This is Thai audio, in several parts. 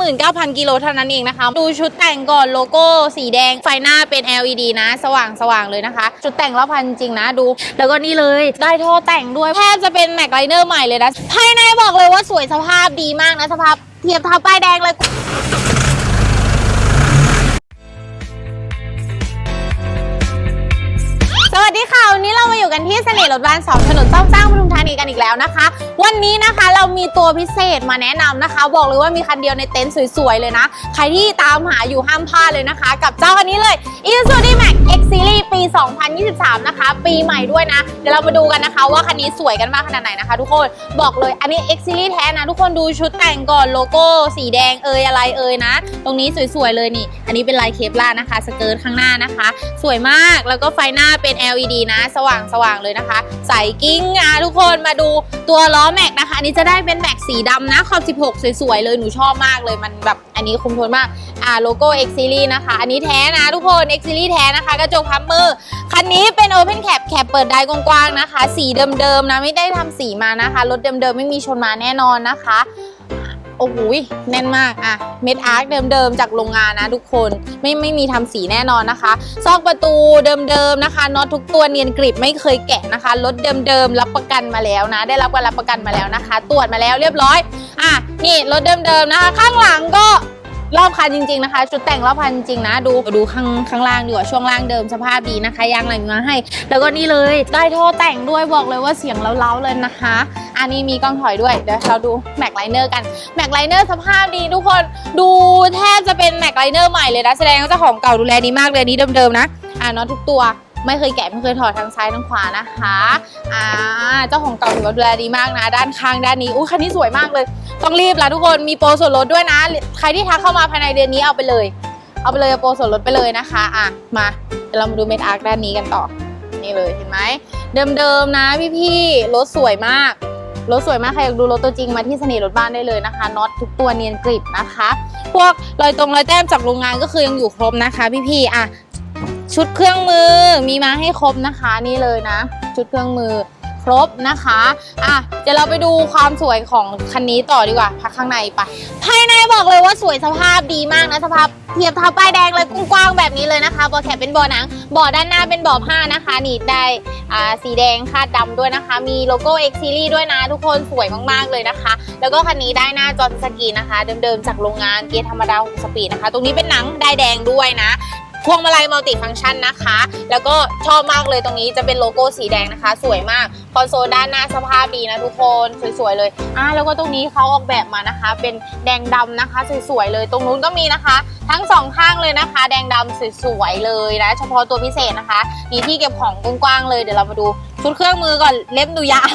59,000 กิโลเท่านั้นเองนะคะ ดูชุดแต่งก่อนโลโก้สีแดงไฟหน้าเป็น LED นะ สว่างสว่างเลยนะคะ ชุดแต่งรอบพันจริงนะดู แล้วก็นี่เลยได้ท่อแต่งด้วยแทบจะเป็นแม็กไลเนอร์ใหม่เลยนะ ภายในบอกเลยว่าสวยสภาพดีมากนะสภาพเทียบเท่าป้ายแดงเลย อยู่กันที่เสน่ห์รถบ้านสองถนนซ่อมสร้างปทุมธานีกันอีกแล้วนะคะ วันนี้นะคะเรามีตัวพิเศษมาแนะนำนะคะ บอกเลยว่ามีคันเดียวในเต็นท์สวยๆเลยนะ ใครที่ตามหาอยู่ห้ามพลาดเลยนะคะ กับเจ้าคันนี้เลย Isuzu D-Max X Series ปี 2023 นะคะ ปีใหม่ด้วยนะ เดี๋ยวเรามาดูกันนะคะ ว่าคันนี้สวยกันมากขนาดไหนนะคะทุกคน บอกเลยอันนี้ X Series แท้นะ ทุกคนดูชุดแต่งก่อนโลโก้สีแดงเอยอะไรเอยนะ ตรงนี้สวยๆเลยนี่ อันนี้เป็นลายเคปลานะคะ สเกิร์ตข้างหน้านะคะ สวยมากแล้วก็ไฟหน้าเป็น LED นะ สว่างสว่างเลยนะคะ ใสกิ้งอะทุกคนมาดูตัวล้อแม็กนะคะอันนี้จะได้เป็นแม็กสีดำนะขอบ 16 สวยๆเลยหนูชอบมากเลยมันแบบอันนี้คุมทนมากอ่าโลโก้ X Series นะคะ อันนี้แท้นะทุกคน X Series แท้นะคะกระจกพับมือ คันนี้เป็น Open Cap แคปเปิดได้กว้างๆนะคะ สีเดิมๆนะไม่ได้ทำสีมานะคะ รถเดิมๆไม่มีชนมาแน่นอนนะคะ โอ้โหแน่นมากอะเม็ดอาร์คเดิมๆจากโรงงานนะทุกคนไม่ไม่มีทำสีแน่นอนนะคะ ซอกประตูเดิมๆนะคะน็อตทุกตัวเนียนกริบไม่เคยแกะนะคะ รถเดิมๆรับประกันมาแล้วนะ ได้รับการรับประกันมาแล้วนะคะ ตรวจมาแล้วเรียบร้อยอะนี่รถเดิมๆนะคะ ข้างหลังก็ รอบคันจริงๆนะคะ ชุดแต่งรอบคันจริงนะ ดูดูข้างข้างล่างดีกว่าช่วงล่างเดิมสภาพดีนะคะยางอะไรมาให้ แล้วก็นี่เลยได้ท่อแต่งด้วยบอกเลยว่าเสียงเล้าๆเลยนะคะ อันนี้มีกล้องถอยด้วยเดี๋ยวเราดูแม็กไลเนอร์กันแม็กไลเนอร์สภาพดีทุกคนดูแทบจะเป็นแม็กไลเนอร์ใหม่เลยนะแสดงว่าเจ้าของเก่าดูแลดีมากเลยนนี้เดิมๆนะอ่าน็อตทุกตัว ไม่เคยแกะไม่เคยถอดทั้งซ้ายทั้งขวานะคะอ่าเจ้าของเก่าถือว่าดูแลดีมากนะ ด้านข้างด้านนี้อู้คันนี้สวยมากเลย ต้องรีบละทุกคนมีโปรส่วนลดด้วยนะ ใครที่ทักเข้ามาภายในเดือนนี้เอาไปเลย เอาไปเลยโปรส่วนลดไปเลยนะคะอะมาเดี๋ยวเรามาดูเมดอาร์คด้านนี้กันต่อนี่เลยเห็นไหมเดิมๆนะพี่ๆรถสวยมากรถสวยมากใครอยากดูรถตัวจริงมาที่เสน่ห์รถบ้านได้เลยนะคะน็อตทุกตัวเนียนกริบนะคะ พวกรอยตรงรอยแต้มจากโรงงานก็คือยังอยู่ครบนะคะ พี่ๆอะ ชุดเครื่องมือมีมาให้ครบนะคะนี่เลยนะ ชุดเครื่องมือครบนะคะอะเดี๋ยวเราไปดูความสวยของคันนี้ต่อดีกว่าพักข้างในไปภายในบอกเลยว่าสวยสภาพดีมากนะสภาพเทียบเท่าป้ายแดงเลยกว้างๆแบบนี้เลยนะคะเบาะแคปเป็นเบาะหนังเบาะด้านหน้าเป็นเบาะผ้านะคะนี่ได้อ่าสีแดงคาดดำด้วยนะคะ มีโลโก้ X Series ด้วยนะ ทุกคนสวยมากๆเลยนะคะ แล้วก็คันนี้ได้หน้าจอสกีนะคะ เดิมๆจากโรงงานเกียร์ธรรมดา6สปีดนะคะ ตรงนี้เป็นหนังได้แดงด้วยนะ พวงมาลัยมัลติฟังก์ชันนะคะ แล้วก็ชอบมากเลยตรงนี้จะเป็นโลโก้สีแดงนะคะ สวยมาก คอนโซลด้านหน้าสภาพดีนะทุกคนสวยๆเลยอ่าแล้วก็ตรงนี้เขาออกแบบมานะคะ เป็นแดงดำนะคะสวยๆเลย ตรงนู้นก็มีนะคะ ทั้งสองข้างเลยนะคะ แดงดำสวยๆเลยนะเฉพาะตัวพิเศษนะคะ มีที่เก็บของกว้างๆเลยเดี๋ยวเรามาดูชุดเครื่องมือก่อนเล่มดูยาว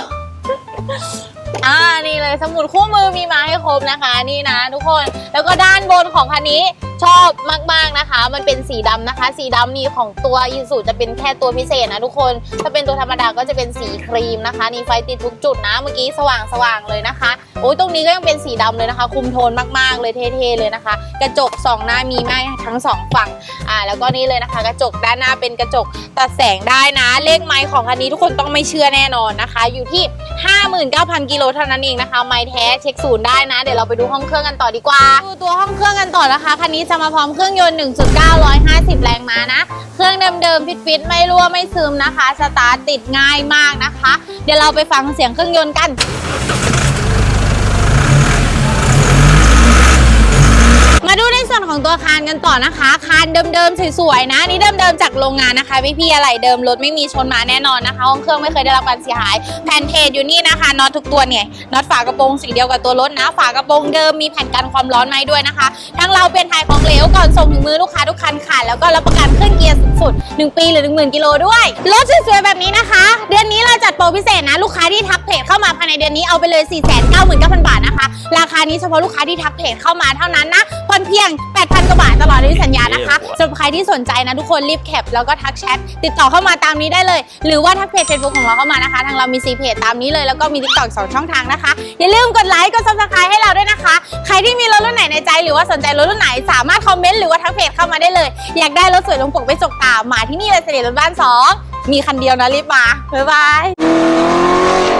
อ่านี่เลยสมุดคู่มือมีมาให้ครบนะคะ นี่นะ ทุกคนแล้วก็ด้านบนของคันนี้ ชอบมากๆนะคะ มันเป็นสีดำนะคะ สีดำนี่ของตัวอีซูจะเป็นแค่ตัวพิเศษนะทุกคน ถ้าเป็นตัวธรรมดาก็จะเป็นสีครีมนะคะนี่ไฟติดทุกจุดนะ เมื่อกี้สว่างๆเลยนะคะ โอ้ยตรงนี้ก็ยังเป็นสีดำเลยนะคะ คุมโทนมากๆเลยเท่ๆเลยนะคะ กระจกสองหน้ามีไหมทั้งสองฝั่ง อ่า แล้วก็นี่เลยนะคะ กระจกด้านหน้าเป็นกระจกตัดแสงได้นะ เลขไม้ของคันนี้ทุกคนต้องไม่เชื่อแน่นอนนะคะ อยู่ที่ 59,000กิโลเท่านั้นเองนะคะ ไม้แท้เช็คศูนย์ได้นะ เดี๋ยวเราไปดูห้องเครื่องกันต่อดีกว่า ดูตัวห้องเครื่องกันต่อนะคะคันนี้จะมาพร้อมเครื่องยนต์ 1.9 150 แรงม้านะ เครื่องเดิมๆฟิตๆไม่รั่วไม่ซึมนะคะ สตาร์ตติดง่ายมากนะคะ เดี๋ยวเราไปฟังเสียงเครื่องยนต์กัน มา ดูในส่วนของตัวคานกันต่อนะคะ คานเดิมๆสวยๆนะนี่เดิมๆจากโรงงานนะคะพี่พี่ๆอะไรเดิมรถไม่มีชนมาแน่นอนนะคะห้องเครื่องไม่เคยได้รับการเสียหาย แผ่นเพจอยู่นี่นะคะน็อตทุกตัวเนี่ยน็อตฝากระโปรงสีเดียวกับตัวรถนะฝากระโปรงเดิมมีแผ่นกันความร้อนไหมด้วยนะคะ ทั้งเราเป็นไทยของเหลวก่อนส่งถึงมือลูกค้าทุกคันค่ะแล้วก็รับประกันเครื่องเกียร์สุด 1 ปีหรือ 10,000 กิโลด้วยรถสวยๆแบบนี้นะคะ เดือนนี้เราจัดโปรพิเศษนะ ลูกค้าที่ทักเพจเข้ามาภายในเดือนนี้เอาไปเลย 499,000 บาทนะคะ ราคานี้เฉพาะลูกค้าที่ทักเพจเข้ามาเท่านั้นนะผ่อนเพียง 8,000กว่าบาทตลอดอายุสัญญานะคะสำหรับใครที่สนใจนะทุกคนรีบแคปแล้วก็ทักแชทติดต่อเข้ามาตามนี้ได้เลย หรือว่าทักเพจ Facebook ของเราเข้ามานะคะทางเรามีซีเพจตามนี้เลยแล้วก็มีทิกตอกสองช่องทางนะคะอย่าลืมกดไลค์กดซับสไครต์ให้เราด้วยนะคะ ใครที่มีรถรุ่นไหนในใจ หรือว่าสนใจรถรุ่นไหนสามารถคอมเมนต์หรือว่าทักเพจเข้ามาได้เลย อยากได้รถสวยลงปกไปจกตามาที่นี่เลยเสน่ห์รถบ้านสองมีคันเดียวนะรีบมาบ๊ายบาย